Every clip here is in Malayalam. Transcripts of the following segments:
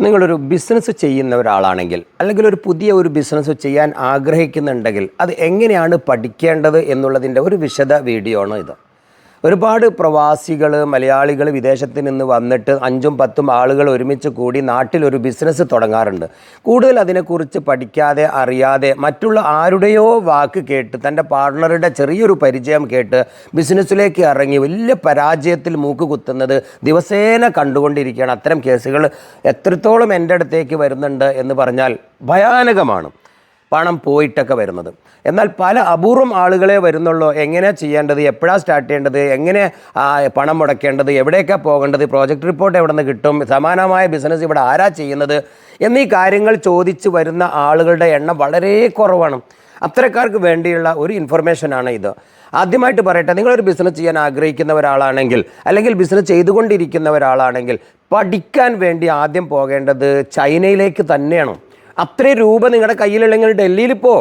നിങ്ങളൊരു ബിസിനസ് ചെയ്യുന്ന ഒരാളാണെങ്കിൽ അല്ലെങ്കിൽ ഒരു പുതിയ ഒരു ബിസിനസ് ചെയ്യാൻ ആഗ്രഹിക്കുന്നുണ്ടെങ്കിൽ അത് എങ്ങനെയാണ് പഠിക്കേണ്ടത് എന്നുള്ളതിന്റെ ഒരു വിശദ വീഡിയോ ആണ് ഇത്. ഒരുപാട് പ്രവാസികൾ മലയാളികൾ വിദേശത്ത് നിന്ന് വന്നിട്ട് അഞ്ചും പത്തും ആളുകൾ ഒരുമിച്ച് കൂടി നാട്ടിലൊരു ബിസിനസ് തുടങ്ങാറുണ്ട്. കൂടുതൽ അതിനെക്കുറിച്ച് പഠിക്കാതെ അറിയാതെ മറ്റുള്ള ആരുടെയോ വാക്ക് കേട്ട് തന്റെ പാർട്ണറുടെ ചെറിയൊരു പരിചയം കേട്ട് ബിസിനസ്സിലേക്ക് ഇറങ്ങി വലിയ പരാജയത്തിൽ മൂക്ക് കുത്തുന്നത് ദിവസേന കണ്ടുകൊണ്ടിരിക്കുകയാണ്. അത്തരം കേസുകൾ എത്രത്തോളം എന്റെ അടുത്തേക്ക് വരുന്നുണ്ട് എന്ന് പറഞ്ഞാൽ ഭയാനകമാണ്. പണം പോയിട്ടൊക്കെ വരുന്നത്. എന്നാൽ പല അപൂർവം ആളുകളെ വരുന്നുള്ളൂ എങ്ങനെ ചെയ്യേണ്ടത് എപ്പോഴാണ് സ്റ്റാർട്ട് ചെയ്യേണ്ടത് എങ്ങനെ പണം മുടക്കേണ്ടത് എവിടെയൊക്കെ പോകേണ്ടത് പ്രോജക്റ്റ് റിപ്പോർട്ട് എവിടെ നിന്ന് കിട്ടും സമാനമായ ബിസിനസ് ഇവിടെ ആരാ ചെയ്യുന്നത് എന്നീ കാര്യങ്ങൾ ചോദിച്ച് വരുന്ന ആളുകളുടെ എണ്ണം വളരെ കുറവാണ്. അത്തരക്കാർക്ക് വേണ്ടിയുള്ള ഒരു ഇൻഫർമേഷനാണ് ഇത്. ആദ്യമായിട്ട് പറയട്ടെ നിങ്ങളൊരു ബിസിനസ് ചെയ്യാൻ ആഗ്രഹിക്കുന്ന ഒരാളാണെങ്കിൽ അല്ലെങ്കിൽ ബിസിനസ് ചെയ്തുകൊണ്ടിരിക്കുന്ന ഒരാളാണെങ്കിൽ പഠിക്കാൻ വേണ്ടി ആദ്യം പോകേണ്ടത് ചൈനയിലേക്ക് തന്നെയാണ്. അത്രയും രൂപ നിങ്ങളുടെ കയ്യിലുണ്ടെങ്കിൽ ഡൽഹിയിൽ പോ.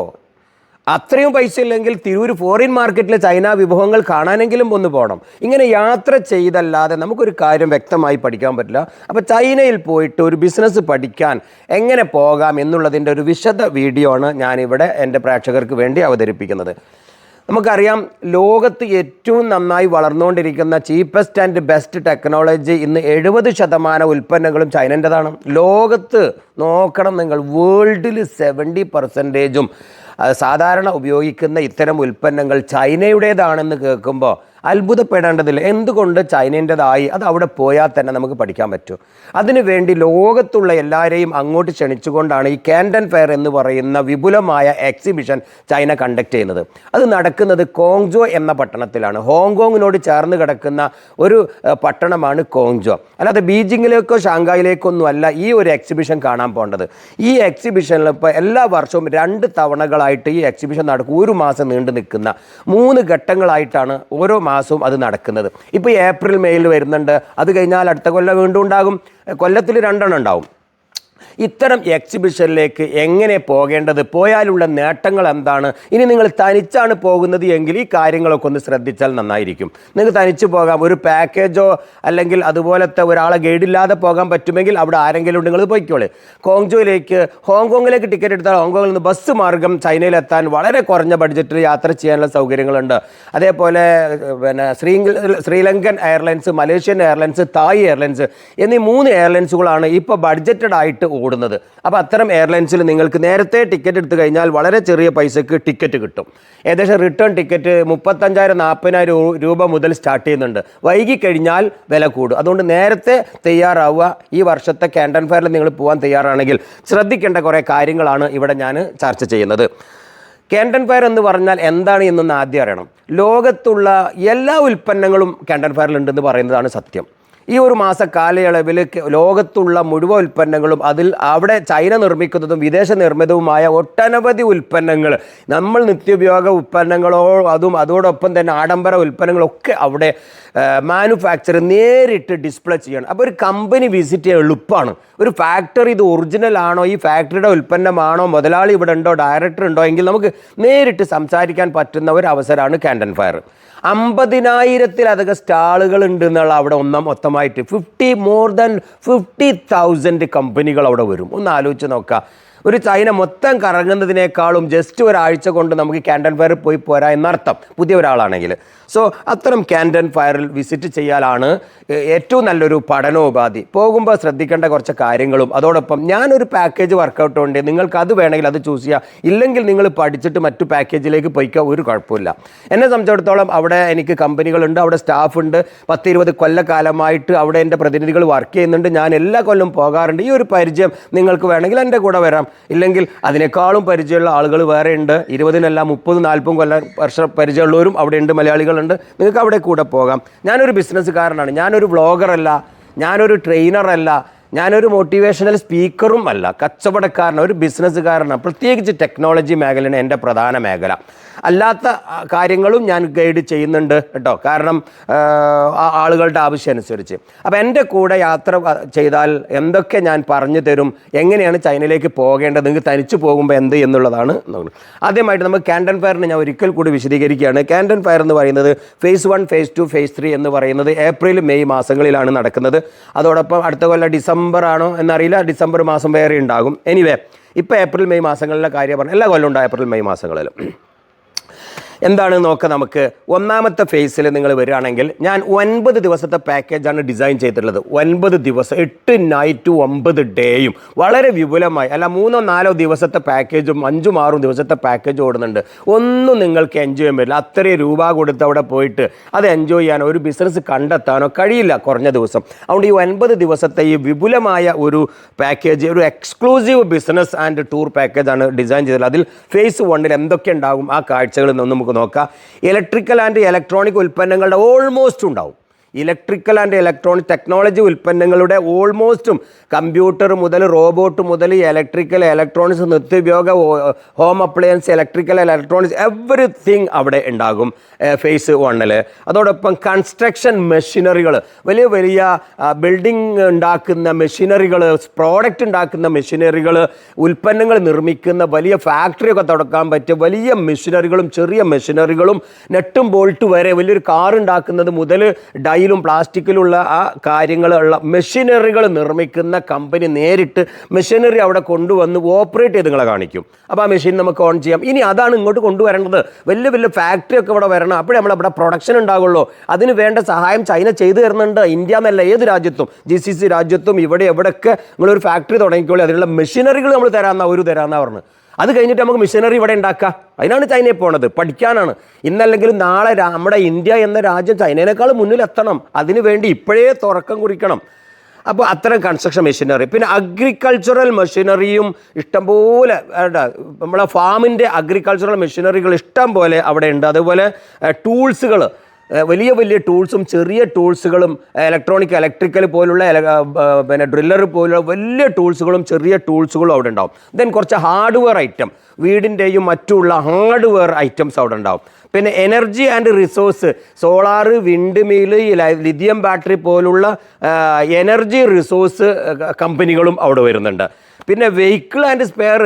അത്രയും പൈസ ഇല്ലെങ്കിൽ തിരൂർ ഫോറിൻ മാർക്കറ്റിലെ ചൈന വിഭവങ്ങൾ കാണാനെങ്കിലും ഒന്ന് പോകണം ഇങ്ങനെ യാത്ര ചെയ്തല്ലാതെ നമുക്കൊരു കാര്യം വ്യക്തമായി പഠിക്കാൻ പറ്റില്ല. അപ്പോൾ ചൈനയിൽ പോയിട്ട് ഒരു ബിസിനസ് പഠിക്കാൻ എങ്ങനെ പോകാം എന്നുള്ളതിന്റെ ഒരു വിശദ വീഡിയോ ആണ് ഞാനിവിടെ എന്റെ പ്രേക്ഷകർക്ക് വേണ്ടി അവതരിപ്പിക്കുന്നത്. നമുക്കറിയാം ലോകത്ത് ഏറ്റവും നന്നായി വളർന്നുകൊണ്ടിരിക്കുന്ന ചീപ്പസ്റ്റ് ആൻഡ് ബെസ്റ്റ് ടെക്നോളജി ഇന്ന് എഴുപത് ശതമാനം ഉൽപ്പന്നങ്ങളും ചൈനന്റെതാണ്. ലോകത്ത് നോക്കണം നിങ്ങൾ വേൾഡിൽ സെവന്റി പെർസെന്റേജും സാധാരണ ഉപയോഗിക്കുന്ന ഇത്തരം ഉൽപ്പന്നങ്ങൾ ചൈനയുടേതാണെന്ന് കേൾക്കുമ്പോൾ അത്ഭുതപ്പെടേണ്ടതില്ല. എന്തുകൊണ്ട് ചൈനേന്റെതായി? അത് അവിടെ പോയാൽ തന്നെ നമുക്ക് പഠിക്കാൻ പറ്റും. അതിനുവേണ്ടി ലോകത്തുള്ള എല്ലാവരെയും അങ്ങോട്ട് ക്ഷണിച്ചുകൊണ്ടാണ് ഈ കാൻഡൻ ഫെയർ എന്ന് പറയുന്ന വിപുലമായ എക്സിബിഷൻ ചൈന കണ്ടക്ട് ചെയ്യുന്നത്. അത് നടക്കുന്നത് കോങ്ജോ എന്ന പട്ടണത്തിലാണ്. ഹോങ്കോങ്ങിനോട് ചേർന്ന് കിടക്കുന്ന ഒരു പട്ടണമാണ് കോങ്ജോ. അല്ലാതെ ബീജിങ്ങിലേക്കോ ഷാങ്കായിലേക്കോ ഒന്നും അല്ല ഈ ഒരു എക്സിബിഷൻ കാണാൻ പോകേണ്ടത്. ഈ എക്സിബിഷനിൽ ഇപ്പോൾ എല്ലാ വർഷവും രണ്ട് തവണകളായിട്ട് ഈ എക്സിബിഷൻ നടക്കും. ഒരു മാസം നീണ്ടു നിൽക്കുന്ന മൂന്ന് ഘട്ടങ്ങളായിട്ടാണ് ഓരോ മാസവും അത് നടക്കുന്നത്. ഇപ്പോൾ ഏപ്രിൽ മേയിൽ വരുന്നുണ്ട്. അത് കഴിഞ്ഞാൽ അടുത്ത കൊല്ലം വീണ്ടും ഉണ്ടാകും. കൊല്ലത്തിൽ രണ്ടെണ്ണം ഉണ്ടാവും. ഇത്തരം എക്സിബിഷനിലേക്ക് എങ്ങനെ പോകേണ്ടത്? പോയാലുള്ള നേട്ടങ്ങൾ എന്താണ്? ഇനി നിങ്ങൾ തനിച്ചാണ് പോകുന്നത് എങ്കിൽ ഈ കാര്യങ്ങളൊക്കെ ഒന്ന് ശ്രദ്ധിച്ചാൽ നന്നായിരിക്കും. നിങ്ങൾക്ക് തനിച്ച് പോകാം. ഒരു പാക്കേജോ അല്ലെങ്കിൽ അതുപോലത്തെ ഒരാളെ ഗൈഡില്ലാതെ പോകാൻ പറ്റുമെങ്കിൽ അവിടെ ആരെങ്കിലും ഉണ്ടെങ്കിൽ പോയിക്കോളെ. കോങ്ജോയിലേക്ക് ഹോങ്കോങ്ങിലേക്ക് ടിക്കറ്റ് എടുത്താൽ ഹോങ്കോങ്ങിൽ നിന്ന് ബസ് മാർഗം ചൈനയിലെത്താൻ വളരെ കുറഞ്ഞ ബഡ്ജറ്റിൽ യാത്ര ചെയ്യാനുള്ള സൗകര്യങ്ങളുണ്ട്. അതേപോലെ പിന്നെ Sri Sri Lankan airlines Malaysian airlines Thai airlines എന്നീ മൂന്ന് എയർലൈൻസുകളാണ് ഇപ്പോൾ ബഡ്ജറ്റഡ് ആയിട്ട് ഓടുന്നത് അപ്പോൾ അത്തരം എയർലൈൻസിൽ നിങ്ങൾക്ക് നേരത്തെ ടിക്കറ്റ് എടുത്തു കഴിഞ്ഞാൽ വളരെ ചെറിയ പൈസക്ക് ടിക്കറ്റ് കിട്ടും. ഏകദേശം റിട്ടേൺ ടിക്കറ്റ് മുപ്പത്തഞ്ചായിരം നാൽപ്പതിനായിരം രൂപ മുതൽ സ്റ്റാർട്ട് ചെയ്യുന്നുണ്ട്. വൈകി കഴിഞ്ഞാൽ വില കൂടും. അതുകൊണ്ട് നേരത്തെ തയ്യാറാവുക. ഈ വർഷത്തെ കാൻഡൻ ഫെയറിൽ നിങ്ങൾ പോകാൻ തയ്യാറാണെങ്കിൽ ശ്രദ്ധിക്കേണ്ട കുറേ കാര്യങ്ങളാണ് ഇവിടെ ഞാൻ ചർച്ച ചെയ്യുന്നത്. കാൻഡൻ ഫയർ എന്ന് പറഞ്ഞാൽ എന്താണ് എന്നൊന്ന് ആദ്യം അറിയണം. ലോകത്തുള്ള എല്ലാ ഉൽപ്പന്നങ്ങളും കാൻഡൻ ഫയറിൽ ഉണ്ടെന്ന് പറയുന്നതാണ് സത്യം. ഈ ഒരു മാസ കാലയളവിൽ ലോകത്തുള്ള മുഴുവൻ ഉൽപ്പന്നങ്ങളും അതിൽ അവിടെ ചൈന നിർമ്മിക്കുന്നതും വിദേശ നിർമ്മിതവുമായ ഒട്ടനവധി ഉൽപ്പന്നങ്ങൾ. നമ്മൾ നിത്യോപയോഗ ഉൽപ്പന്നങ്ങളോ അതും അതോടൊപ്പം തന്നെ ആഡംബര ഉൽപ്പന്നങ്ങളൊക്കെ അവിടെ മാനുഫാക്ചർ നേരിട്ട് ഡിസ്പ്ലേ ചെയ്യണം. അപ്പോൾ ഒരു കമ്പനി വിസിറ്റ് ചെയ്യാൻ എളുപ്പമാണ് ഒരു ഫാക്ടറി ഇത് ഒറിജിനൽ ആണോ ഈ ഫാക്ടറിയുടെ ഉൽപ്പന്നമാണോ മുതലാളി ഇവിടെ ഉണ്ടോ ഡയറക്ടർ ഉണ്ടോ എങ്കിൽ നമുക്ക് നേരിട്ട് സംസാരിക്കാൻ പറ്റുന്ന ഒരു അവസരമാണ് കാൻഡൻ ഫയർ അമ്പതിനായിരത്തിലധികം സ്റ്റാളുകൾ ഉണ്ട് എന്നുള്ള അവിടെ ഒന്നാം മൊത്തമായിട്ട്. Fifty more than fifty thousand കമ്പനികൾ അവിടെ വരും. ഒന്ന് ആലോചിച്ച് നോക്കാം ഒരു ചൈന മൊത്തം കറങ്ങുന്നതിനേക്കാളും ജസ്റ്റ് ഒരാഴ്ച കൊണ്ട് നമുക്ക് ക്യാൻഡൻ ഫയറിൽ പോയി പോരാ എന്നർത്ഥം. പുതിയ ഒരാളാണെങ്കിൽ. സോ അത്തരം ക്യാൻഡൻ ഫയറിൽ വിസിറ്റ് ചെയ്യാലാണ് ഏറ്റവും നല്ലൊരു പഠനോപാധി. പോകുമ്പോൾ ശ്രദ്ധിക്കേണ്ട കുറച്ച് കാര്യങ്ങളും. അതോടൊപ്പം ഞാനൊരു പാക്കേജ് വർക്കൗട്ട് ഉണ്ട്. നിങ്ങൾക്ക് അത് വേണമെങ്കിൽ അത് ചൂസ് ചെയ്യാം. ഇല്ലെങ്കിൽ നിങ്ങൾ പഠിച്ചിട്ട് മറ്റു പാക്കേജിലേക്ക് പോയിക്കുക ഒരു കുഴപ്പമില്ല. എന്നെ സംബന്ധിച്ചിടത്തോളം അവിടെ എനിക്ക് കമ്പനികളുണ്ട് അവിടെ സ്റ്റാഫ് ഉണ്ട്. പത്ത് ഇരുപത് കൊല്ലക്കാലമായിട്ട് അവിടെ എന്റെ പ്രതിനിധികൾ വർക്ക് ചെയ്യുന്നുണ്ട്. ഞാൻ എല്ലാ കൊല്ലം പോകാറുണ്ട്. ഈ ഒരു പരിചയം നിങ്ങൾക്ക് വേണമെങ്കിൽ എന്റെ കൂടെ വരാം. ഇല്ലെങ്കിൽ അതിനേക്കാളും പരിചയമുള്ള ആളുകൾ വേറെ ഉണ്ട്. ഇരുപതിനല്ല മുപ്പത് നാൽപ്പതും കൊല്ലം വർഷം പരിചയമുള്ളവരും അവിടെ ഉണ്ട് മലയാളികളുണ്ട്. നിങ്ങൾക്ക് അവിടെ കൂടെ പോകാം. ഞാനൊരു ബിസിനസ്സുകാരനാണ് ഞാനൊരു വ്ളോഗറല്ല ഞാനൊരു ട്രെയിനറല്ല ഞാനൊരു മോട്ടിവേഷണൽ സ്പീക്കറും അല്ല കച്ചവടക്കാരനും ഒരു ബിസിനസ്സുകാരനാണ് പ്രത്യേകിച്ച് ടെക്നോളജി മേഖലയാണ് എന്റെ പ്രധാന മേഖല. അല്ലാത്ത കാര്യങ്ങളും ഞാൻ ഗൈഡ് ചെയ്യുന്നുണ്ട് കേട്ടോ. കാരണം ആളുകളുടെ ആവശ്യം അനുസരിച്ച് അപ്പോൾ എന്റെ കൂടെ യാത്ര ചെയ്താൽ എന്തൊക്കെ ഞാൻ പറഞ്ഞു തരും എങ്ങനെയാണ് ചൈനയിലേക്ക് പോകേണ്ടത് നിങ്ങൾക്ക് തനിച്ച് പോകുമ്പോൾ എന്ത് എന്നുള്ളതാണ് ആദ്യമായിട്ട് നമുക്ക് ക്യാൻഡൻ ഫയറിന് ഞാൻ ഒരിക്കൽ കൂടി വിശദീകരിക്കുകയാണ്. ക്യാൻഡൻ ഫയർ എന്ന് പറയുന്നത് phase one phase two phase three എന്ന് പറയുന്നത് ഏപ്രിൽ മെയ് മാസങ്ങളിലാണ് നടക്കുന്നത്. അതോടൊപ്പം അടുത്ത കൊല്ലം ഡിസംബർ ഡിസംബർ ആണോ എന്നറിയില്ല. ഡിസംബർ മാസം വേറെ ഉണ്ടാകും. എനിവേ ഇപ്പോൾ ഏപ്രിൽ മെയ് മാസങ്ങളിലെ കാര്യം പറഞ്ഞു എല്ലാ കൊല്ലം ഉണ്ടാകും ഏപ്രിൽ മെയ് മാസങ്ങളിലും. എന്താണ് നോക്കുക നമുക്ക്. ഒന്നാമത്തെ ഫേസിൽ നിങ്ങൾ വരികയാണെങ്കിൽ ഞാൻ ഒൻപത് ദിവസത്തെ പാക്കേജാണ് ഡിസൈൻ ചെയ്തിട്ടുള്ളത്. ഒൻപത് ദിവസം എട്ട് നൈറ്റ് ഒമ്പത് ഡേയും വളരെ വിപുലമായി. അല്ല മൂന്നോ നാലോ ദിവസത്തെ പാക്കേജും അഞ്ചും ആറും ദിവസത്തെ പാക്കേജും ഓടുന്നുണ്ട്. ഒന്നും നിങ്ങൾക്ക് എൻജോയ് ചെയ്യാൻ പറ്റില്ല. അത്രയും രൂപ കൊടുത്ത് അവിടെ പോയിട്ട് അത് എൻജോയ് ചെയ്യാനോ ഒരു ബിസിനസ് കണ്ടെത്താനോ കഴിയില്ല കുറഞ്ഞ ദിവസം. അതുകൊണ്ട് ഈ ഒൻപത് ദിവസത്തെ ഈ വിപുലമായ ഒരു പാക്കേജ് ഒരു എക്സ്ക്ലൂസീവ് ബിസിനസ് ആൻഡ് ടൂർ പാക്കേജാണ് ഡിസൈൻ ചെയ്തത് അതിൽ ഫേസ് വണ്ണിൽ എന്തൊക്കെ ഉണ്ടാകും ആ കാഴ്ചകളിൽ നിന്ന് നമുക്ക് നോക്കാം. ഇലക്ട്രിക്കൽ ആൻഡ് ഇലക്ട്രോണിക് ഉൽപ്പന്നങ്ങളുടെ ഓൾമോസ്റ്റ് ഉണ്ടാവും. ഇലക്ട്രിക്കൽ ആൻഡ് ഇലക്ട്രോണിക് ടെക്നോളജി ഉൽപ്പന്നങ്ങളുടെ ഓൾമോസ്റ്റും കമ്പ്യൂട്ടർ മുതൽ റോബോട്ട് മുതൽ ഇലക്ട്രിക്കൽ ഇലക്ട്രോണിക്സ് നിത്യോപയോഗ home appliance electrical electronics everything അവിടെ ഉണ്ടാകും ഫേസ് വണ്ണിൽ അതോടൊപ്പം കൺസ്ട്രക്ഷൻ മെഷീനറികൾ വലിയ വലിയ ബിൽഡിംഗ് ഉണ്ടാക്കുന്ന മെഷീനറികൾ പ്രോഡക്റ്റ് ഉണ്ടാക്കുന്ന മെഷീനറികൾ ഉൽപ്പന്നങ്ങൾ നിർമ്മിക്കുന്ന വലിയ ഫാക്ടറി ഒക്കെ തുടക്കാൻ പറ്റിയ വലിയ മെഷീനറികളും ചെറിയ മെഷീനറികളും നെട്ടും ബോൾട്ട് വരെ വലിയൊരു കാർ ഉണ്ടാക്കുന്നത് മുതൽ ഡൈലും പ്ലാസ്റ്റിക്കിലുള്ള ആ കാര്യങ്ങളുള്ള മെഷീനറികൾ നിർമ്മിക്കുന്ന കമ്പനി നേരിട്ട് മെഷീനറി അവിടെ കൊണ്ടുവന്ന് ഓപ്പറേറ്റ് ചെയ്ത് നിങ്ങളെ കാണിക്കും. അപ്പോൾ ആ മെഷീൻ നമുക്ക് ഓൺ ചെയ്യാം. ഇനി അതാണ് ഇങ്ങോട്ട് കൊണ്ടുവരേണ്ടത്. വലിയ വലിയ ഫാക്ടറി ഒക്കെ ഇവിടെ വരണം. അപ്പോഴേ നമ്മളവിടെ പ്രൊഡക്ഷൻ ഉണ്ടാകുള്ളൂ അതിന് വേണ്ട സഹായം ചൈന ചെയ്തു തരുന്നുണ്ട്. ഇന്ത്യ എന്നല്ല ഏത് രാജ്യത്തും. ജി സി സി രാജ്യത്തും ഇവിടെ എവിടെയൊക്കെ നിങ്ങളൊരു ഫാക്ടറി തുടങ്ങിക്കോളി. അതിനുള്ള മെഷീനറികൾ നമ്മൾ തരാമെന്നാണ് ഒരു തരാമെന്നാണ് പറഞ്ഞു. അത് കഴിഞ്ഞിട്ട് നമുക്ക് മിഷനറി ഇവിടെ ഉണ്ടാക്കാം അതിനാണ് ചൈനയിൽ പോണത്. പഠിക്കാനാണ്. ഇന്നല്ലെങ്കിലും നാളെ നമ്മുടെ ഇന്ത്യ എന്ന രാജ്യം ചൈനയേക്കാൾ മുന്നിലെത്തണം അതിനു വേണ്ടി ഇപ്പോഴേ തുറക്കം കുറിക്കണം. അപ്പോൾ അത്തരം കൺസ്ട്രക്ഷൻ മെഷീനറി പിന്നെ അഗ്രികൾച്ചറൽ മെഷീനറിയും ഇഷ്ടംപോലെ നമ്മളെ ഫാമിന്റെ അഗ്രികൾച്ചറൽ മെഷീനറികൾ ഇഷ്ടം പോലെ അവിടെ ഉണ്ട്. അതുപോലെ ടൂൾസുകൾ വലിയ വലിയ ടൂൾസും ചെറിയ ടൂൾസുകളും ഇലക്ട്രോണിക് ഇലക്ട്രിക്കൽ പോലുള്ള പിന്നെ ഡ്രില്ലർ പോലുള്ള വലിയ ടൂൾസുകളും ചെറിയ ടൂൾസുകളും അവിടെ ഉണ്ടാവും. ദെൻ കുറച്ച് ഹാർഡ്വെയർ ഐറ്റം വീടിന്റെയും മറ്റുള്ള ഹാർഡ്വെയർ ഐറ്റംസ് അവിടെ ഉണ്ടാവും. പിന്നെ energy and resource solar windmill lithium battery പോലുള്ള എനർജി റിസോഴ്സ് കമ്പനികളും അവിടെ വരുന്നുണ്ട്. പിന്നെ വെഹിക്കിൾ ആൻഡ് സ്പെയർ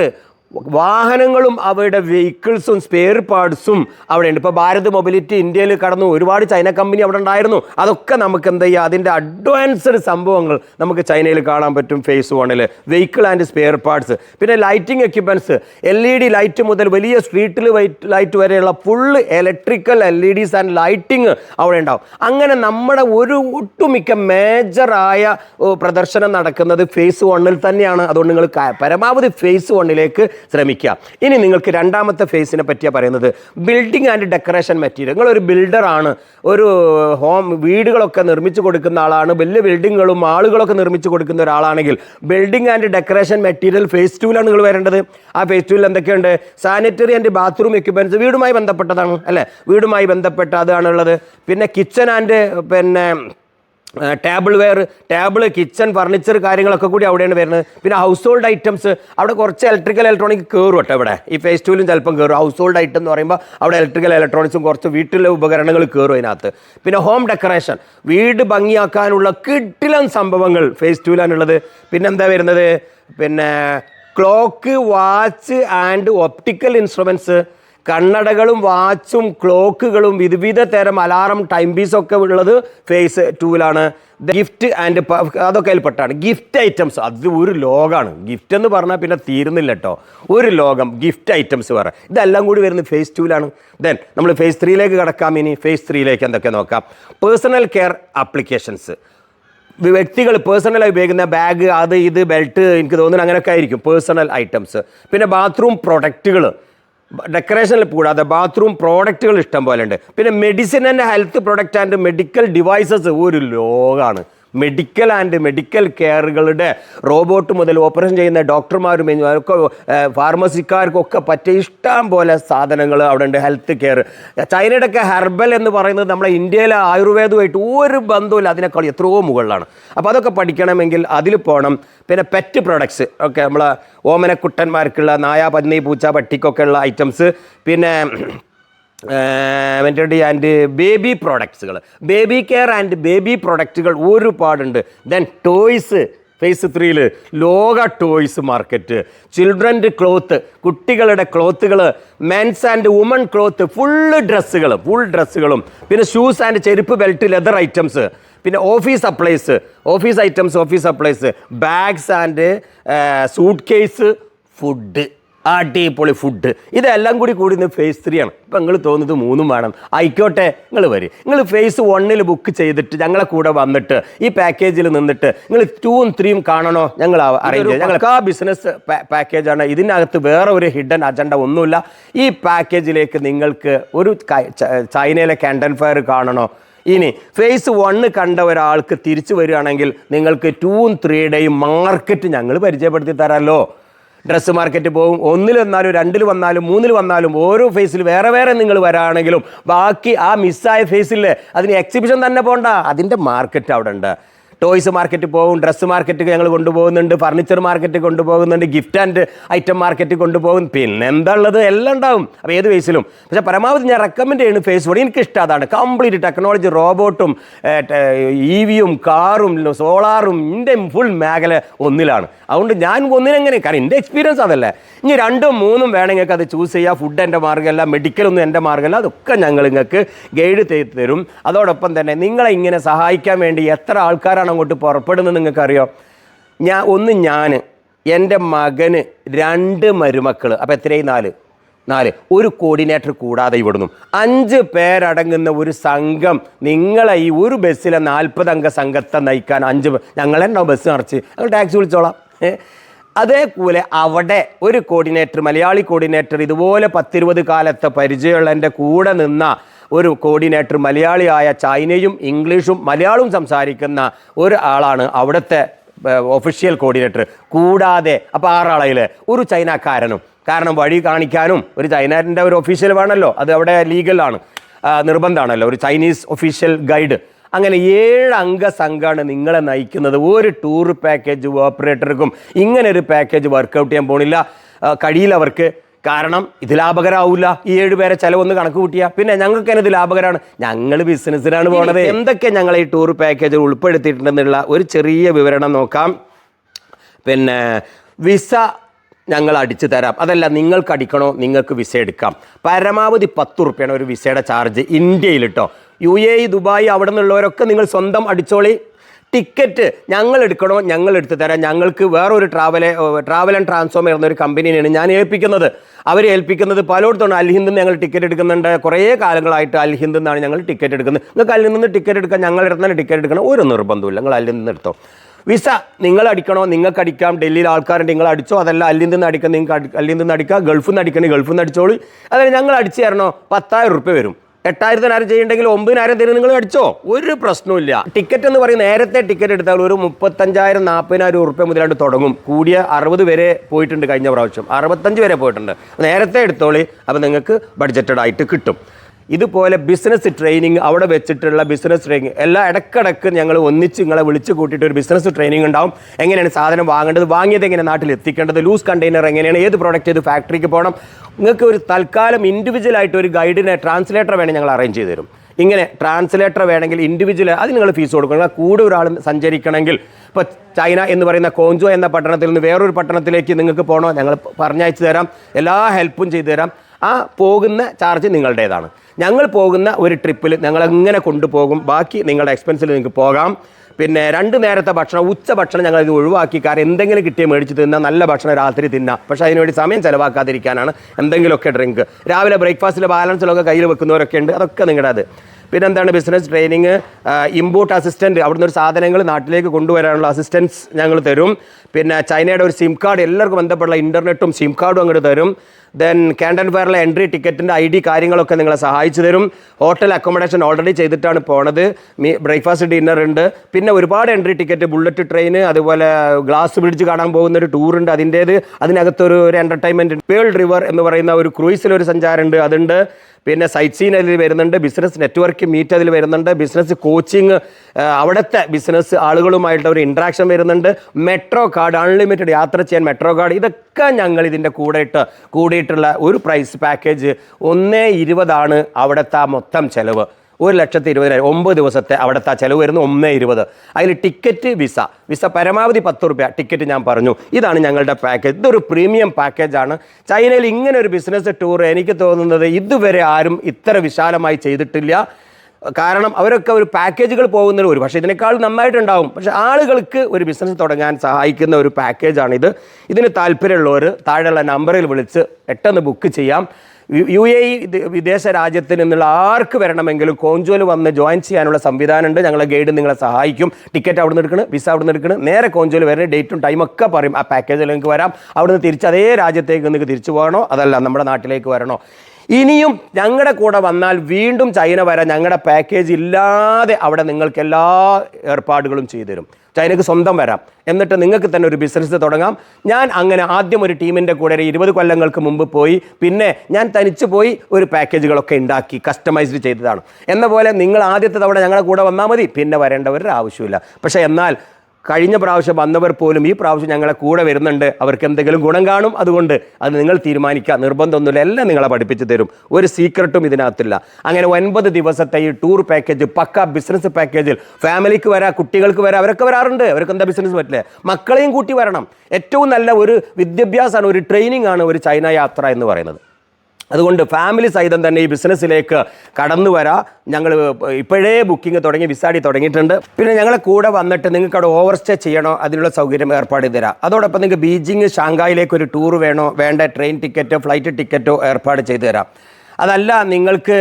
വാഹനങ്ങളും അവയുടെ വെഹിക്കിൾസും സ്പെയർ പാർട്സും അവിടെയുണ്ട്. ഇപ്പോൾ ഭാരത് മൊബിലിറ്റി ഇന്ത്യയിൽ കടന്നു ഒരുപാട് ചൈന കമ്പനി അവിടെ ഉണ്ടായിരുന്നു. അതൊക്കെ നമുക്ക് എന്ത് ചെയ്യുക അതിന്റെ അഡ്വാൻസ്ഡ് സംഭവങ്ങൾ നമുക്ക് ചൈനയിൽ കാണാൻ പറ്റും ഫേസ് വണ്ണിൽ വെഹിക്കിൾ ആൻഡ് സ്പെയർ പാർട്സ് പിന്നെ lighting equipments L E D light മുതൽ വലിയ സ്ട്രീറ്റിൽ ലൈറ്റ് വരെയുള്ള full electrical L E Ds and lighting അവിടെ ഉണ്ടാവും. അങ്ങനെ നമ്മുടെ ഒരു ഒട്ടുമിക്ക മേജറായ പ്രദർശനം നടക്കുന്നത് ഫേസ് വണ്ണിൽ തന്നെയാണ്. അതുകൊണ്ട് നിങ്ങൾ പരമാവധി ഫേസ് വണ്ണിലേക്ക് ശ്രമിക്കുക. ഇനി നിങ്ങൾക്ക് രണ്ടാമത്തെ ഫേസിനെ പറ്റിയാണ് പറയുന്നത് ബിൽഡിംഗ് ആൻഡ് ഡെക്കറേഷൻ മെറ്റീരിയൽ നിങ്ങളൊരു ബിൽഡറാണ് ഒരു ഹോം വീടുകളൊക്കെ നിർമ്മിച്ചു കൊടുക്കുന്ന ആളാണ്. വലിയ ബിൽഡിങ്ങുകളും ആളുകളൊക്കെ നിർമ്മിച്ചു കൊടുക്കുന്ന ഒരാളാണെങ്കിൽ building and decoration material phase ടൂലാണ് നിങ്ങൾ വരേണ്ടത്. ആ ഫേസ് ടൂവിൽ എന്തൊക്കെയുണ്ട്? സാനിറ്ററി ആൻഡ് ബാത്റൂം എക്യുപ്മെന്റ്സ് വീടുമായി ബന്ധപ്പെട്ടതാണ് അല്ലേ? വീടുമായി ബന്ധപ്പെട്ട അതാണുള്ളത് പിന്നെ കിച്ചൺ ആൻഡ് പിന്നെ table ware table kitchen furniture കാര്യങ്ങളൊക്കെ കൂടി അവിടെയാണ് വരുന്നത്. പിന്നെ ഹൗസ് ഹോൾഡ് ഐറ്റംസ് അവിടെ കുറച്ച് ഇലക്ട്രിക്കൽ ഇലക്ട്രോണിക് കയറും കേട്ടോ ഇവിടെ. ഈ ഫേസ് ടൂലും ചിലപ്പം കയറും ഹൗസ് ഹോൾഡ് ഐറ്റം എന്ന് പറയുമ്പോൾ അവിടെ ഇലക്ട്രിക്കൽ ഇലക്ട്രോണിക്സും കുറച്ച് വീട്ടിലെ ഉപകരണങ്ങൾ കയറും അതിനകത്ത്. പിന്നെ ഹോം ഡെക്കറേഷൻ വീട് ഭംഗിയാക്കാനുള്ള കിട്ടിലം സംഭവങ്ങൾ ഫേസ് പിന്നെ പിന്നെന്താ വരുന്നത്? പിന്നെ clock watch and optical instruments കണ്ണടകളും വാച്ചും ക്ലോക്കുകളും വിവിധ തരം അലാറം ടൈം പീസൊക്കെ ഉള്ളത് ഫേസ് ടൂവിലാണ്. ഗിഫ്റ്റ് ആൻഡ് അതൊക്കെ അതിൽപ്പെട്ടാണ്. Gift items. അത് ഒരു ലോകമാണ് ഗിഫ്റ്റ് എന്ന് പറഞ്ഞാൽ പിന്നെ തീരുന്നില്ല കേട്ടോ ഒരു ലോകം. ഗിഫ്റ്റ് ഐറ്റംസ് വേറെ. ഇതെല്ലാം കൂടി വരുന്നത് ഫേസ് ടൂവിലാണ്. ദെൻ നമ്മൾ ഫേസ് ത്രീയിലേക്ക് കിടക്കാം ഇനി. ഫേസ് ത്രീയിലേക്ക് എന്തൊക്കെ നോക്കാം. പേഴ്സണൽ കെയർ ആപ്ലിക്കേഷൻസ് വ്യക്തികൾ പേഴ്സണലായി ഉപയോഗിക്കുന്ന ബാഗ് അത് ഇത് ബെൽറ്റ് എനിക്ക് തോന്നുന്നു അങ്ങനെയൊക്കെ ആയിരിക്കും. Personal items. പിന്നെ ബാത്റൂം പ്രൊഡക്റ്റുകൾ ഡെക്കറേഷനിൽ കൂടാതെ ബാത്റൂം പ്രോഡക്റ്റുകൾ ഇഷ്ടം പോലെ ഉണ്ട്. പിന്നെ medicine and health product and medical devices ഒരു ലോകമാണ് മെഡിക്കൽ ആൻഡ് മെഡിക്കൽ കെയറുകളുടെ റോബോട്ട് മുതൽ ഓപ്പറേഷൻ ചെയ്യുന്ന ഡോക്ടർമാരും ഒക്കെ ഫാർമസിക്കാർക്കൊക്കെ പറ്റിയ ഇഷ്ടം പോലെ സാധനങ്ങൾ അവിടെ ഉണ്ട് ഹെൽത്ത് കെയർ. ചൈനയുടെ ഒക്കെ ഹെർബൽ എന്ന് പറയുന്നത് നമ്മുടെ ഇന്ത്യയിലെ ആയുർവേദമായിട്ട് ഒരു ബന്ധവുമില്ല. അതിനേക്കാൾ എത്രയോ മുകളിലാണ്. അപ്പോൾ അതൊക്കെ പഠിക്കണമെങ്കിൽ അതിൽ പോകണം. പിന്നെ പെറ്റ് പ്രൊഡക്ട്സ് ഒക്കെ നമ്മളെ ഓമനക്കുട്ടന്മാർക്കുള്ള നായ പന്നി പൂച്ച പട്ടിക്കൊക്കെ ഉള്ള ഐറ്റംസ് പിന്നെ മെന്റഡി ആൻഡ് ബേബി പ്രോഡക്ട്സുകൾ ബേബി കെയർ ആൻഡ് ബേബി പ്രോഡക്റ്റുകൾ ഒരുപാടുണ്ട്. ദെൻ ടോയ്സ് ഫേസ് ത്രീയിൽ ലോക ടോയ്സ് മാർക്കറ്റ് ചിൽഡ്രന്റെ ക്ലോത്ത് കുട്ടികളുടെ ക്ലോത്തുകൾ men's and women cloth full ഡ്രസ്സുകൾ ഫുൾ ഡ്രസ്സുകളും പിന്നെ ഷൂസ് ആൻഡ് ചെരുപ്പ് ബെൽറ്റ് ലെതർ ഐറ്റംസ് പിന്നെ office supplies office items office supplies bags and suitcase food അടിപൊളി ഫുഡ് ഇതെല്ലാം കൂടി കൂടി ഇന്ന് ഫേസ് ത്രീ ആണ്. ഇപ്പം നിങ്ങൾ തോന്നുന്നത് മൂന്നും വേണം. ആയിക്കോട്ടെ നിങ്ങൾ വരും. നിങ്ങൾ ഫേസ് വണ്ണിൽ ബുക്ക് ചെയ്തിട്ട് ഞങ്ങളെ കൂടെ വന്നിട്ട് ഈ പാക്കേജിൽ നിന്നിട്ട് നിങ്ങൾ ടൂവും ത്രീയും കാണണോ? ഞങ്ങൾ അറേഞ്ച് ഞങ്ങൾക്ക് ആ ബിസിനസ് പാക്കേജാണ് ഇതിനകത്ത് വേറെ ഒരു ഹിഡൻ അജണ്ട ഒന്നുമില്ല. ഈ പാക്കേജിലേക്ക് നിങ്ങൾക്ക് ഒരു ചൈനയിലെ കാൻഡൻ ഫയർ കാണണോ? ഇനി ഫേസ് വണ്ണ് കണ്ട ഒരാൾക്ക് തിരിച്ചു വരികയാണെങ്കിൽ നിങ്ങൾക്ക് ടൂവും ത്രീയുടെയും മാർക്കറ്റ് ഞങ്ങൾ പരിചയപ്പെടുത്തി തരാമല്ലോ ഡ്രസ്സ് മാർക്കറ്റ് പോകും ഒന്നിൽ വന്നാലും രണ്ടിൽ വന്നാലും മൂന്നിൽ വന്നാലും ഓരോ ഫേസിൽ വേറെ വേറെ നിങ്ങൾ വരാണെങ്കിലും ബാക്കി ആ മിസ്സായ ഫേസിൽ അതിന് എക്സിബിഷൻ തന്നെ പോകണ്ട അതിന്റെ മാർക്കറ്റ് അവിടെ ഉണ്ട്. ടോയ്സ് മാർക്കറ്റ് പോകും ഡ്രസ്സ് മാർക്കറ്റ് ഞങ്ങൾ കൊണ്ടുപോകുന്നുണ്ട് ഫർണിച്ചർ മാർക്കറ്റ് കൊണ്ടുപോകുന്നുണ്ട് ഗിഫ്റ്റ് ആൻഡ് ഐറ്റം മാർക്കറ്റ് കൊണ്ടുപോകും. പിന്നെ എന്താ ഉള്ളത്? എല്ലാം ഉണ്ടാവും. അപ്പോൾ ഏത് ഫേസിലും പക്ഷേ പരമാവധി ഞാൻ റെക്കമെൻഡ് ചെയ്യുന്ന ഫേസ് വഴി എനിക്ക് ഇഷ്ടം അതാണ്. കംപ്ലീറ്റ് ടെക്നോളജി റോബോട്ടും ഇ വിയും കാറും സോളാറും എന്റെ ഫുൾ മേഖല ഒന്നിലാണ്. അതുകൊണ്ട് ഞാൻ ഒന്നിനെങ്ങനെ കാരണം എന്റെ എക്സ്പീരിയൻസ് അതല്ലേ. ഇനി രണ്ടും മൂന്നും വേണമെങ്കിൽ അത് ചൂസ് ചെയ്യുക ഫുഡ് എന്റെ മാർഗമല്ല മെഡിക്കലൊന്നും എന്റെ മാർഗമല്ല. അതൊക്കെ ഞങ്ങൾ നിങ്ങൾക്ക് ഗൈഡ് ചെയ്ത് തരും. അതോടൊപ്പം തന്നെ നിങ്ങളെ ഇങ്ങനെ സഹായിക്കാൻ വേണ്ടി എത്ര ആൾക്കാരാണ് അങ്ങോട്ട് പുറപ്പെടുന്നത് നിങ്ങൾക്കറിയോ? ഞാൻ ഒന്ന് ഞാൻ എന്റെ മകന് രണ്ട് മരുമക്കൾ അപ്പോൾ എത്രയും നാല്. നാല്. ഒരു കോർഡിനേറ്റർ കൂടാതെ ഇവിടുന്നു. അഞ്ച് പേരടങ്ങുന്ന ഒരു സംഘം നിങ്ങളെ ഈ ഒരു ബസ്സിലെ നാൽപ്പത് അംഗ സംഘത്തെ നയിക്കാൻ അഞ്ച് ഞങ്ങൾ ബസ് നിറച്ച് ഞങ്ങൾ ടാക്സി വിളിച്ചോളാം. അതേപോലെ അവിടെ ഒരു കോർഡിനേറ്റർ മലയാളി കോർഡിനേറ്റർ ഇതുപോലെ പത്തിരുപത് കാലത്തെ പരിചയമുള്ള എന്റെ കൂടെ നിന്ന ഒരു കോർഡിനേറ്റർ മലയാളിയായ ചൈനയും ഇംഗ്ലീഷും മലയാളവും സംസാരിക്കുന്ന ഒരാളാണ് അവിടുത്തെ ഒഫീഷ്യൽ കോർഡിനേറ്റർ കൂടാതെ അപ്പോൾ ആറാളയിൽ ഒരു ചൈനക്കാരനും. കാരണം വഴി കാണിക്കാനും ഒരു ചൈനന്റെ ഒരു ഒഫീഷ്യൽ വേണമല്ലോ അത് അവിടെ ലീഗലാണ് നിർബന്ധമാണല്ലോ. ഒരു ചൈനീസ് ഒഫീഷ്യൽ ഗൈഡ് അങ്ങനെ ഏഴ് അംഗ സംഘമാണ് നിങ്ങളെ നയിക്കുന്നത്. ഒരു ടൂർ പാക്കേജ് ഓപ്പറേറ്റർക്കും ഇങ്ങനെ ഒരു പാക്കേജ് വർക്കൗട്ട് ചെയ്യാൻ പോണില്ല. കഴിയില്ല അവർക്ക് കാരണം ഇത് ലാഭകരമാവില്ല ഈ ഏഴ് പേരെ ചിലവൊന്ന് കണക്ക് കൂട്ടിയാൽ പിന്നെ ഞങ്ങൾക്ക് തന്നെ ഇത് ലാഭകരമാണ് ഞങ്ങൾ ബിസിനസ്സിലാണ് പോണത്. എന്തൊക്കെ ഞങ്ങൾ ഈ ടൂർ പാക്കേജിൽ ഉൾപ്പെടുത്തിയിട്ടുണ്ടെന്നുള്ള ഒരു ചെറിയ വിവരണം നോക്കാം. പിന്നെ വിസ ഞങ്ങൾ അടിച്ചു തരാം. അതല്ല നിങ്ങൾക്ക് അടിക്കണോ? നിങ്ങൾക്ക് വിസ എടുക്കാം. പരമാവധി പത്ത് റുപ്യാണ് ഒരു വിസയുടെ ചാർജ് ഇന്ത്യയിൽ കേട്ടോ യു എ ഇ ദുബായ് അവിടെ നിന്നുള്ളവരൊക്കെ നിങ്ങൾ സ്വന്തം അടിച്ചോളി. ടിക്കറ്റ് ഞങ്ങൾ എടുക്കണോ? ഞങ്ങൾ എടുത്തു തരാം. ഞങ്ങൾക്ക് വേറൊരു ട്രാവൽ ട്രാവൽ ആൻഡ് ട്രാൻസ്ഫോം എന്ന ഒരു കമ്പനിയാണ് ഞാൻ ഏൽപ്പിക്കുന്നത്. അവർ ഏൽപ്പിക്കുന്നത് പലയിടത്തും അൽഹിന്ദ് ഞങ്ങൾ ടിക്കറ്റ് എടുക്കുന്നുണ്ട്. കുറേ കാലങ്ങളായിട്ട് അൽഹിന്ദ് നിന്നാണ് ഞങ്ങൾ ടിക്കറ്റ് എടുക്കുന്നത്. നിങ്ങൾക്ക് അല്ലിൽ നിന്ന് ടിക്കറ്റ് എടുക്കാം. ഞങ്ങൾ തന്നെ ടിക്കറ്റ് എടുക്കണം. ഒരു നിർബന്ധമില്ല നിങ്ങൾ അല്ലിൽ നിന്ന് എടുത്തോ. വിസ നിങ്ങൾ അടിക്കണോ? നിങ്ങൾക്ക് അടിക്കാം. ഡൽഹിയിൽ ആൾക്കാരുണ്ട്. നിങ്ങൾ അടിച്ചോ? അതല്ല അല്ലിൽ നിന്ന് അടിക്കാം നിങ്ങൾക്ക് അല്ലിൽ നിന്ന് അടിക്കാം ഗൾഫിൽ നിന്ന് അടിക്കണേ ഗൾഫിൽ നിന്ന് അടിച്ചോളൂ. അതായത് ഞങ്ങൾ അടിച്ചു തരണോ? പത്തായിരം റുപ്യ വരും. എട്ടായിരത്തിനായിരം ചെയ്യണ്ടെങ്കിൽ ഒമ്പതിനായിരം തരും നിങ്ങൾ അടിച്ചോ ഒരു പ്രശ്നമില്ല ടിക്കറ്റ് എന്ന് പറയും നേരത്തെ ടിക്കറ്റ് എടുത്താൽ ഒരു മുപ്പത്തഞ്ചായിരം നാൽപ്പതിനായിരം ഉറുപ്പ്യ മുതലായിട്ട് തുടങ്ങും. കൂടിയ അറുപത് വരെ പോയിട്ടുണ്ട് കഴിഞ്ഞ പ്രാവശ്യം. അറുപത്തഞ്ച് വരെ പോയിട്ടുണ്ട്. നേരത്തെ എടുത്തോളി അപ്പോൾ നിങ്ങൾക്ക് ബഡ്ജറ്റഡ് ആയിട്ട് കിട്ടും. ഇതുപോലെ ബിസിനസ് ട്രെയിനിങ് അവിടെ വെച്ചിട്ടുള്ള ബിസിനസ് ട്രെയിനിങ് എല്ലാ ഇടക്കിടക്ക് ഞങ്ങൾ ഒന്നിച്ച് നിങ്ങളെ വിളിച്ച് കൂട്ടിയിട്ട് ഒരു ബിസിനസ് ട്രെയിനിങ് ഉണ്ടാവും. എങ്ങനെയാണ് സാധനം വാങ്ങേണ്ടത് വാങ്ങിയത് എങ്ങനെ നാട്ടിൽ എത്തിക്കേണ്ടത് ലൂസ് കണ്ടെയ്നർ എങ്ങനെയാണ് ഏത് പ്രോഡക്റ്റ് ഏത് ഫാക്ടറിക്ക് പോകണം നിങ്ങൾക്ക് ഒരു തൽക്കാലം ഇൻഡിവിജ്വൽ ആയിട്ട് ഒരു ഗൈഡിനെ ട്രാൻസ്ലേറ്റർ വേണേൽ ഞങ്ങൾ അറേഞ്ച് ചെയ്ത് തരും. ഇങ്ങനെ ട്രാൻസ്ലേറ്റർ വേണമെങ്കിൽ ഇൻഡിവിജ്വൽ അത് നിങ്ങൾ ഫീസ് കൊടുക്കണം. കൂടെ ഒരാൾ സഞ്ചരിക്കണമെങ്കിൽ ഇപ്പോൾ ചൈന എന്ന് പറയുന്ന കോഞ്ചോ എന്ന പട്ടണത്തിൽ നിന്ന് വേറൊരു പട്ടണത്തിലേക്ക് നിങ്ങൾക്ക് പോകണോ ഞങ്ങൾ പറഞ്ഞയച്ചു തരാം. എല്ലാ ഹെൽപ്പും ചെയ്തു തരാം. ആ പോകുന്ന ചാർജ് നിങ്ങളുടേതാണ്. ഞങ്ങൾ പോകുന്ന ഒരു ട്രിപ്പിൽ ഞങ്ങൾ എങ്ങനെ കൊണ്ടുപോകും? ബാക്കി നിങ്ങളുടെ എക്സ്പെൻസിൽ നിങ്ങൾക്ക് പോകാം. പിന്നെ രണ്ട് നേരത്തെ ഭക്ഷണം ഉച്ച ഭക്ഷണം ഞങ്ങൾ ഇത് ഒഴിവാക്കി. കാരണം എന്തെങ്കിലും കിട്ടിയ മേടിച്ച് തിന്നാം നല്ല ഭക്ഷണം രാത്രി തിന്നാം. പക്ഷേ അതിനുവേണ്ടി സമയം ചിലവാക്കാതിരിക്കാനാണ് എന്തെങ്കിലുമൊക്കെ ഡ്രിങ്ക് രാവിലെ ബ്രേക്ക്ഫാസ്റ്റിൽ ബാലൻസിലൊക്കെ കയ്യിൽ വെക്കുന്നവരൊക്കെ ഉണ്ട്. അതൊക്കെ നിങ്ങളുടെ അത്. പിന്നെ എന്താണ് ബിസിനസ് ട്രെയിനിങ് ഇമ്പോർട്ട് അസിസ്റ്റന്റ് അവിടുന്ന് ഒരു സാധനങ്ങൾ നാട്ടിലേക്ക് കൊണ്ടുവരാനുള്ള അസിസ്റ്റൻസ് ഞങ്ങൾ തരും. പിന്നെ ചൈനയുടെ ഒരു സിം കാർഡ് എല്ലാവർക്കും ബന്ധപ്പെട്ടുള്ള ഇന്റർനെറ്റും സിം കാർഡും അങ്ങോട്ട് തരും. ദെൻ കാൻഡൻ ഫയറിലെ എൻട്രി ടിക്കറ്റിന്റെ ഐ ഡി കാര്യങ്ങളൊക്കെ നിങ്ങളെ സഹായിച്ചു തരും. ഹോട്ടൽ അക്കോമഡേഷൻ ഓൾറെഡി ചെയ്തിട്ടാണ് പോണത്. മീ ബ്രേക്ക്ഫാസ്റ്റ് ഡിന്നർ ഉണ്ട്. പിന്നെ ഒരുപാട് എൻട്രി ടിക്കറ്റ് ബുള്ളറ്റ് ട്രെയിൻ അതുപോലെ ഗ്ലാസ് ബ്രിഡ്ജ് കാണാൻ പോകുന്ന ഒരു ടൂർ ഉണ്ട് അതിന്റേത്. അതിനകത്തൊരു ഒരു എന്റർടൈൻമെന്റ് പേൾ റിവർ എന്ന് പറയുന്ന ഒരു ക്രൂയിസിലൊരു സഞ്ചാരമുണ്ട് അതുണ്ട്. പിന്നെ സൈറ്റ് സീൻ അതിൽ വരുന്നുണ്ട് ബിസിനസ് നെറ്റ്വർക്ക് മീറ്റ് അതിൽ വരുന്നുണ്ട് ബിസിനസ് കോച്ചിങ് അവിടുത്തെ ബിസിനസ് ആളുകളുമായിട്ടുള്ള ഒരു ഇൻട്രാക്ഷൻ വരുന്നുണ്ട്. മെട്രോ കാർഡ് അൺലിമിറ്റഡ് യാത്ര ചെയ്യാൻ മെട്രോ കാർഡ് ഇതൊക്കെ ഞങ്ങൾ ഇതിന്റെ കൂടെ ഇട്ട് കൂടിയിട്ടുള്ള ഒരു പ്രൈസ് പാക്കേജ് ഒന്നേ ഇരുപതാണ് അവിടുത്തെ ആ മൊത്തം ചിലവ്. ഒരു ലക്ഷത്തി ഇരുപതിനായിരം ഒമ്പത് ദിവസത്തെ അവിടുത്തെ ചിലവ് വരുന്നു ഒന്നേ ഇരുപത്. അതിൽ ടിക്കറ്റ് വിസ വിസ പരമാവധി പത്ത് റുപ്യ ടിക്കറ്റ് ഞാൻ പറഞ്ഞു. ഇതാണ് ഞങ്ങളുടെ പാക്കേജ് ഇതൊരു പ്രീമിയം പാക്കേജാണ് ചൈനയിൽ ഇങ്ങനെ ഒരു ബിസിനസ് ടൂർ എനിക്ക് തോന്നുന്നത് ഇതുവരെ ആരും ഇത്ര വിശാലമായി ചെയ്തിട്ടില്ല. കാരണം അവരൊക്കെ ഒരു പാക്കേജുകൾ പോകുന്നത് ഒരു പക്ഷേ ഇതിനേക്കാൾ നന്നായിട്ടുണ്ടാവും. പക്ഷേ ആളുകൾക്ക് ഒരു ബിസിനസ് തുടങ്ങാൻ സഹായിക്കുന്ന ഒരു പാക്കേജാണിത്. ഇതിന് താല്പര്യമുള്ളവർ താഴെയുള്ള നമ്പറിൽ വിളിച്ച് പെട്ടെന്ന് ബുക്ക് ചെയ്യാം. യു- എ ഇ വിദേശ രാജ്യത്ത് നിന്നുള്ള ആർക്ക് വരണമെങ്കിലും കോഞ്ചോയിൽ വന്ന് ജോയിൻ ചെയ്യാനുള്ള സംവിധാനമുണ്ട്. ഞങ്ങളെ ഗൈഡ് നിങ്ങളെ സഹായിക്കും. ടിക്കറ്റ് അവിടെ നിന്ന് എടുക്കണം വിസ അവിടെ നിന്ന് എടുക്കണം. നേരെ കോഞ്ചോയിൽ വരുന്ന ഡേറ്റും ടൈം ഒക്കെ പറയും. ആ പാക്കേജിൽ നിങ്ങൾക്ക് വരാം. അവിടെ തിരിച്ച് അതേ രാജ്യത്തേക്ക് നിങ്ങൾക്ക് തിരിച്ചു പോകണോ? അതല്ല നമ്മുടെ നാട്ടിലേക്ക് വരണോ? ഇനിയും ഞങ്ങളുടെ കൂടെ വന്നാൽ വീണ്ടും ചൈന വരാൻ ഞങ്ങളുടെ പാക്കേജ് ഇല്ലാതെ അവിടെ നിങ്ങൾക്ക് എല്ലാ ഏർപ്പാടുകളും ചെയ്തു തരും ചൈനക്ക് സ്വന്തം വരാം. എന്നിട്ട് നിങ്ങൾക്ക് തന്നെ ഒരു ബിസിനസ് തുടങ്ങാം. ഞാൻ അങ്ങനെ ആദ്യം ഒരു ടീമിന്റെ കൂടെ ഒരു ഇരുപത് കൊല്ലങ്ങൾക്ക് മുമ്പ് പോയി പിന്നെ ഞാൻ തനിച്ച് പോയി ഒരു പാക്കേജുകളൊക്കെ ഉണ്ടാക്കി കസ്റ്റമൈസ്ഡ് ചെയ്തതാണ്. എന്ന പോലെ നിങ്ങൾ ആദ്യത്തെ തവണ ഞങ്ങളുടെ കൂടെ വന്നാൽ മതി. പിന്നെ വരേണ്ടവരുടെ ആവശ്യമില്ല പക്ഷേ എന്നാൽ കഴിഞ്ഞ പ്രാവശ്യം വന്നവർ പോലും ഈ പ്രാവശ്യം ഞങ്ങളെ കൂടെ വരുന്നുണ്ട്. അവർക്ക് എന്തെങ്കിലും ഗുണം കാണും. അതുകൊണ്ട് അത് നിങ്ങൾ തീരുമാനിക്കുക. നിർബന്ധമൊന്നുമില്ല. എല്ലാം നിങ്ങളെ പഠിപ്പിച്ചു തരും. ഒരു സീക്രട്ടും ഇതിനകത്തില്ല. അങ്ങനെ ഒൻപത് ദിവസത്തെ ഈ ടൂർ പാക്കേജ് പക്ക ബിസിനസ് പാക്കേജിൽ ഫാമിലിക്ക് വരാം കുട്ടികൾക്ക് വരാം അവരൊക്കെ വരാറുണ്ട്. അവർക്ക് എന്താ ബിസിനസ് പറ്റില്ല? മക്കളെയും കൂട്ടി വരണം. ഏറ്റവും നല്ല ഒരു വിദ്യാഭ്യാസമാണ് ഒരു ട്രെയിനിങ് ആണ് ഒരു ചൈന യാത്ര എന്ന് പറയുന്നത്. അതുകൊണ്ട് ഫാമിലി സഹിതം തന്നെ ഈ ബിസിനസ്സിലേക്ക് കടന്നു വരാം. ഞങ്ങൾ ഇപ്പോഴേ ബുക്കിംഗ് തുടങ്ങി വിസാടി തുടങ്ങിയിട്ടുണ്ട്. പിന്നെ ഞങ്ങളെ കൂടെ വന്നിട്ട് നിങ്ങൾക്ക് അവിടെ ഓവർ സ്റ്റേ ചെയ്യണോ? അതിനുള്ള സൗകര്യം ഏർപ്പാട് ചെയ്ത് തരാം. അതോടൊപ്പം നിങ്ങൾക്ക് ബീജിംഗ് ഷാങ്കായിലേക്ക് ഒരു ടൂർ വേണോ? വേണ്ട ട്രെയിൻ ടിക്കറ്റോ ഫ്ലൈറ്റ് ടിക്കറ്റോ ഏർപ്പാട് ചെയ്തു തരാം. അതല്ല നിങ്ങൾക്ക്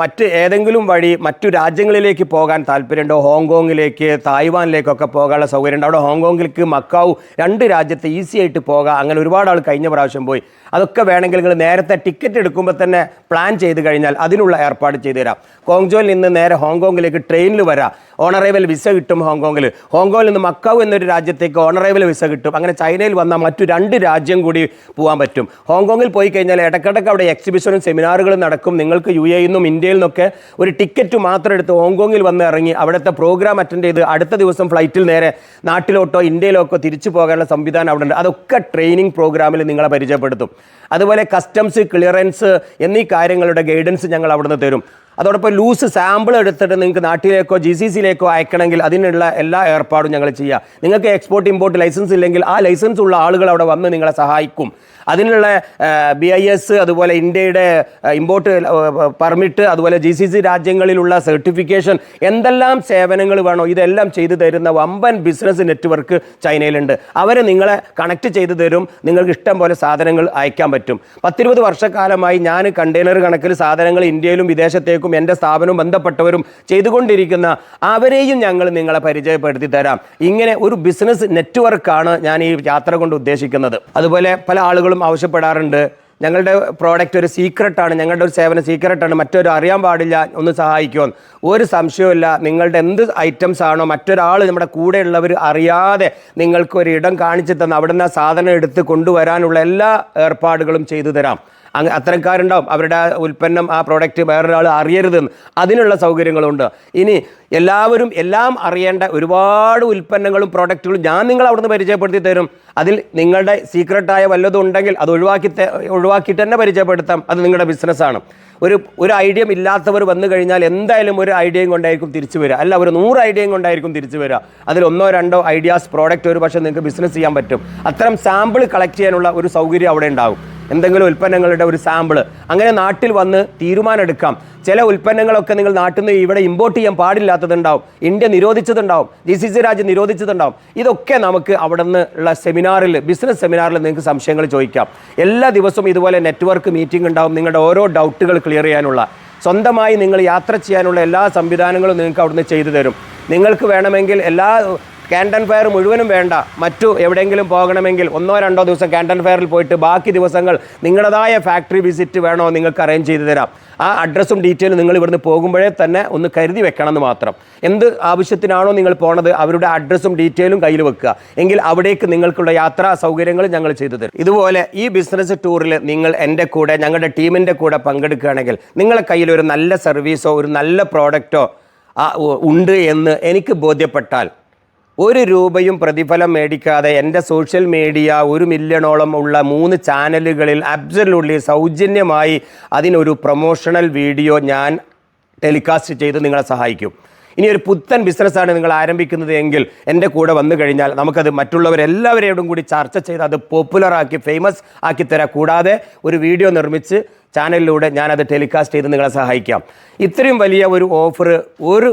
മറ്റ് ഏതെങ്കിലും വഴി മറ്റു രാജ്യങ്ങളിലേക്ക് പോകാൻ താല്പര്യമുണ്ടോ? ഹോങ്കോങ്ങിലേക്ക് തായ്വാനിലേക്കൊക്കെ പോകാനുള്ള സൗകര്യമുണ്ട്? അവിടെ ഹോങ്കോങ്ങിലേക്ക് മക്കാവ് രണ്ട് രാജ്യത്ത് ഈസി ആയിട്ട് പോകാം. അങ്ങനെ ഒരുപാട് ആൾ കഴിഞ്ഞ പ്രാവശ്യം പോയി. അതൊക്കെ വേണമെങ്കിൽ നിങ്ങൾ നേരത്തെ ടിക്കറ്റ് എടുക്കുമ്പോൾ തന്നെ പ്ലാൻ ചെയ്ത് കഴിഞ്ഞാൽ അതിനുള്ള ഏർപ്പാട് ചെയ്തു തരാം. കോങ്ജോയിൽ നിന്ന് നേരെ ഹോങ്കോങ്ങിലേക്ക് ട്രെയിനിൽ വരാം. ഓണറേബൽ വിസ കിട്ടും ഹോങ്കോങ്ങിൽ. ഹോങ്കോങ്ങിൽ നിന്ന് മക്കാവ് എന്നൊരു രാജ്യത്തേക്ക് ഓണറേബൽ വിസ കിട്ടും. അങ്ങനെ ചൈനയിൽ വന്നാൽ മറ്റു രണ്ട് രാജ്യം കൂടി പോകാൻ പറ്റും. ഹോങ്കോങ്ങിൽ പോയി കഴിഞ്ഞാൽ ഇടയ്ക്കിടയ്ക്ക് അവിടെ എക്സിബിഷനും സെമിനാറുകളും നടക്കും. നിങ്ങൾക്ക് യു എയിൽ നിന്നും ഇന്ത്യയിൽ നിന്നൊക്കെ ഒരു ടിക്കറ്റ് മാത്രം എടുത്ത് ഹോങ്കോങ്ങിൽ വന്ന് ഇറങ്ങി അവിടുത്തെ പ്രോഗ്രാം അറ്റൻഡ് ചെയ്ത് അടുത്ത ദിവസം ഫ്ലൈറ്റിൽ നേരെ നാട്ടിലോട്ടോ ഇന്ത്യയിലോട്ടോ തിരിച്ചു പോകാനുള്ള സംവിധാനം അവിടെ ഉണ്ട്. അതൊക്കെ ട്രെയിനിങ് പ്രോഗ്രാമിൽ നിങ്ങളെ പരിചയപ്പെടുത്തും. അതുപോലെ കസ്റ്റംസ് ക്ലിയറൻസ് എന്നീ കാര്യങ്ങളുടെ ഗൈഡൻസ് ഞങ്ങൾ അവിടുന്ന് തരും. അതോടൊപ്പം ലൂസ് സാമ്പിൾ എടുത്തിട്ട് നിങ്ങൾക്ക് നാട്ടിലേക്കോ ജി സി സിയിലേക്കോ അയക്കണമെങ്കിൽ അതിനുള്ള എല്ലാ ഏർപ്പാടും ഞങ്ങൾ ചെയ്യാം. നിങ്ങൾക്ക് എക്സ്പോർട്ട് ഇമ്പോർട്ട് ലൈസൻസ് ഇല്ലെങ്കിൽ ആ ലൈസൻസ് ഉള്ള ആളുകൾ അവിടെ വന്ന് നിങ്ങളെ സഹായിക്കും. അതിനുള്ള ബി ഐ എസ് അതുപോലെ ഇന്ത്യയുടെ ഇമ്പോർട്ട് പെർമിറ്റ് അതുപോലെ ജി സി സി രാജ്യങ്ങളിലുള്ള സർട്ടിഫിക്കേഷൻ എന്തെല്ലാം സേവനങ്ങൾ വേണോ ഇതെല്ലാം ചെയ്തു തരുന്ന വമ്പൻ ബിസിനസ് നെറ്റ്വർക്ക് ചൈനയിലുണ്ട്. അവരെ നിങ്ങളെ കണക്ട് ചെയ്തു തരും. നിങ്ങൾക്ക് ഇഷ്ടം പോലെ സാധനങ്ങൾ അയക്കാൻ പറ്റും. പത്തിരുപത് വർഷക്കാലമായി ഞാൻ കണ്ടെയ്നർ കണക്കിൽ സാധനങ്ങൾ ഇന്ത്യയിലും വിദേശത്തേക്കും എന്റെ സ്ഥാപനവും ബന്ധപ്പെട്ടവരും ചെയ്തുകൊണ്ടിരിക്കുന്ന അവരെയും ഞങ്ങൾ നിങ്ങളെ പരിചയപ്പെടുത്തി തരാം. ഇങ്ങനെ ഒരു ബിസിനസ് നെറ്റ്വർക്കാണ് ഞാൻ ഈ യാത്ര കൊണ്ട് ഉദ്ദേശിക്കുന്നത്. അതുപോലെ പല ആളുകളും ആവശ്യപ്പെടാറുണ്ട്. ഞങ്ങളുടെ പ്രോഡക്റ്റ് ഒരു സീക്രട്ടാണ് ഞങ്ങളുടെ ഒരു സേവന സീക്രട്ടാണ് മറ്റൊരു അറിയാൻ പാടില്ല ഒന്ന് സഹായിക്കുമെന്ന് ഒരു സംശയമില്ല നിങ്ങളുടെ എന്ത് ഐറ്റംസ് ആണോ മറ്റൊരാൾ നമ്മുടെ കൂടെയുള്ളവർ അറിയാതെ നിങ്ങൾക്ക് ഒരു ഇടം കാണിച്ചു തന്ന് അവിടുന്ന് ആ സാധനം എടുത്ത് കൊണ്ടുവരാനുള്ള എല്ലാ ഏർപ്പാടുകളും ചെയ്തു തരാം. അത്തരക്കാരുണ്ടാവും. അവരുടെ ആ ഉൽപ്പന്നം ആ പ്രോഡക്റ്റ് വേറൊരാൾ അറിയരുതെന്ന്. അതിനുള്ള സൗകര്യങ്ങളുണ്ട്. ഇനി എല്ലാവരും എല്ലാം അറിയേണ്ട ഒരുപാട് ഉൽപ്പന്നങ്ങളും പ്രോഡക്റ്റുകളും ഞാൻ നിങ്ങൾ അവിടുന്ന് പരിചയപ്പെടുത്തി തരും. അതിൽ നിങ്ങളുടെ സീക്രട്ടായ വല്ലതും ഉണ്ടെങ്കിൽ അത് ഒഴിവാക്കി ഒഴിവാക്കിയിട്ട് തന്നെ പരിചയപ്പെടുത്താം. അത് നിങ്ങളുടെ ബിസിനസ്സാണ് ഒരു ഒരു ഐഡിയ ഇല്ലാത്തവർ വന്നു കഴിഞ്ഞാൽ എന്തായാലും ഒരു ഐഡിയയും കൊണ്ടായിരിക്കും തിരിച്ചു വരിക. അല്ല ഒരു നൂറ് ഐഡിയയും കൊണ്ടായിരിക്കും തിരിച്ചു വരിക. അതിൽ ഒന്നോ രണ്ടോ ഐഡിയാസ് പ്രോഡക്റ്റ് ഒരു പക്ഷേ നിങ്ങൾക്ക് ബിസിനസ് ചെയ്യാൻ പറ്റും. അത്തരം സാമ്പിൾ കളക്ട് ചെയ്യാനുള്ള ഒരു സൗകര്യം അവിടെ ഉണ്ടാവും എന്തെങ്കിലും ഉൽപ്പന്നങ്ങളുടെ ഒരു സാമ്പിൾ അങ്ങനെ നാട്ടിൽ വന്ന് തീരുമാനമെടുക്കാം. ചില ഉൽപ്പന്നങ്ങളൊക്കെ നിങ്ങൾ നാട്ടിൽ നിന്ന് ഇവിടെ ഇമ്പോർട്ട് ചെയ്യാൻ പാടില്ലാത്തതുണ്ടാവും. ഇന്ത്യ നിരോധിച്ചതുണ്ടാവും. ജി സി സി രാജ്യം നിരോധിച്ചതുണ്ടാവും. ഇതൊക്കെ നമുക്ക് അവിടെ ഉള്ള സെമിനാറിൽ ബിസിനസ് സെമിനാറിൽ നിങ്ങൾക്ക് സംശയങ്ങൾ ചോദിക്കാം. എല്ലാ ദിവസവും ഇതുപോലെ നെറ്റ്വർക്ക് മീറ്റിംഗ് ഉണ്ടാവും. നിങ്ങളുടെ ഓരോ ഡൗട്ടുകൾ ക്ലിയർ ചെയ്യാനുള്ള. സ്വന്തമായി നിങ്ങൾ യാത്ര ചെയ്യാനുള്ള എല്ലാ സംവിധാനങ്ങളും നിങ്ങൾക്ക് അവിടുന്ന് ചെയ്തു തരും. നിങ്ങൾക്ക് വേണമെങ്കിൽ എല്ലാ ക്യാൻഡൻ ഫയർ മുഴുവനും വേണ്ട. മറ്റു എവിടെയെങ്കിലും പോകണമെങ്കിൽ ഒന്നോ രണ്ടോ ദിവസം ക്യാൻഡൻ ഫയറിൽ പോയിട്ട് ബാക്കി ദിവസങ്ങൾ നിങ്ങളുടേതായ ഫാക്ടറി വിസിറ്റ് വേണോ നിങ്ങൾക്ക് അറേഞ്ച് ചെയ്ത് തരാം. ആ അഡ്രസ്സും ഡീറ്റെയിലും നിങ്ങൾ ഇവിടുന്ന് പോകുമ്പോഴേ തന്നെ ഒന്ന് കരുതി വെക്കണം എന്ന് മാത്രം. എന്ത് ആവശ്യത്തിനാണോ നിങ്ങൾ പോണത് അവരുടെ അഡ്രസ്സും ഡീറ്റെയിലും കയ്യിൽ വെക്കുക. എങ്കിൽ അവിടേക്ക് നിങ്ങൾക്കുള്ള യാത്രാ സൗകര്യങ്ങൾ ഞങ്ങൾ ചെയ്തു തരും. ഇതുപോലെ ഈ ബിസിനസ് ടൂറിൽ നിങ്ങൾ എന്റെ കൂടെ ഞങ്ങളുടെ ടീമിന്റെ കൂടെ പങ്കെടുക്കുകയാണെങ്കിൽ നിങ്ങളെ കയ്യിൽ ഒരു നല്ല സർവീസോ ഒരു നല്ല പ്രോഡക്റ്റോ ഉണ്ട് എന്ന് എനിക്ക് ബോധ്യപ്പെട്ടാൽ ഒരു രൂപയും പ്രതിഫലം മേടിക്കാതെ എന്റെ സോഷ്യൽ മീഡിയ ഒരു മില്യണോളം ഉള്ള മൂന്ന് ചാനലുകളിൽ അബ്സല്യൂട്ട്ലി സൗജന്യമായി അതിനൊരു പ്രൊമോഷണൽ വീഡിയോ ഞാൻ ടെലികാസ്റ്റ് ചെയ്ത് നിങ്ങളെ സഹായിക്കും. ഇനി ഒരു പുത്തൻ ബിസിനസ്സാണ് നിങ്ങൾ ആരംഭിക്കുന്നത് എങ്കിൽ എന്റെ കൂടെ വന്നു കഴിഞ്ഞാൽ നമുക്കത് മറ്റുള്ളവരെല്ലാവരെയോടും കൂടി ചർച്ച ചെയ്ത് അത് പോപ്പുലറാക്കി ഫേമസ് ആക്കി തരാം. കൂടാതെ ഒരു വീഡിയോ നിർമ്മിച്ച് ചാനലിലൂടെ ഞാനത് ടെലികാസ്റ്റ് ചെയ്ത് നിങ്ങളെ സഹായിക്കാം. ഇത്രയും വലിയ ഒരു ഓഫർ ഒരു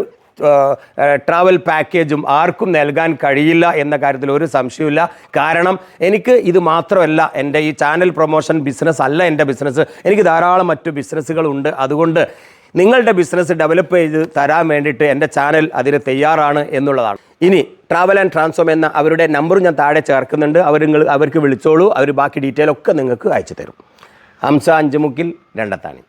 ട്രാവൽ പാക്കേജും ആർക്കും നൽകാൻ കഴിയില്ല എന്ന കാര്യത്തിൽ ഒരു സംശയമില്ല കാരണം എനിക്ക് ഇത് മാത്രമല്ല എന്റെ ഈ ചാനൽ പ്രൊമോഷൻ ബിസിനസ് അല്ല എന്റെ ബിസിനസ് എനിക്ക് ധാരാളം മറ്റു ബിസിനസ്സുകളുണ്ട് അതുകൊണ്ട് നിങ്ങളുടെ ബിസിനസ് ഡെവലപ്പ് ചെയ്ത് തരാൻ വേണ്ടിയിട്ട് എന്റെ ചാനൽ അതിന് തയ്യാറാണ് എന്നുള്ളതാണ്. ഇനി ട്രാവൽ ആൻഡ് ട്രാൻസ്ഫോം എന്ന അവരുടെ നമ്പർ ഞാൻ താഴെ ചേർക്കുന്നുണ്ട്. അവർ നിങ്ങൾ അവർക്ക് വിളിച്ചോളൂ. അവർ ബാക്കി ഡീറ്റെയിൽ ഒക്കെ നിങ്ങൾക്ക് അയച്ചു തരും. ഹംസ അഞ്ചുമുക്കിൽ രണ്ടത്താണി.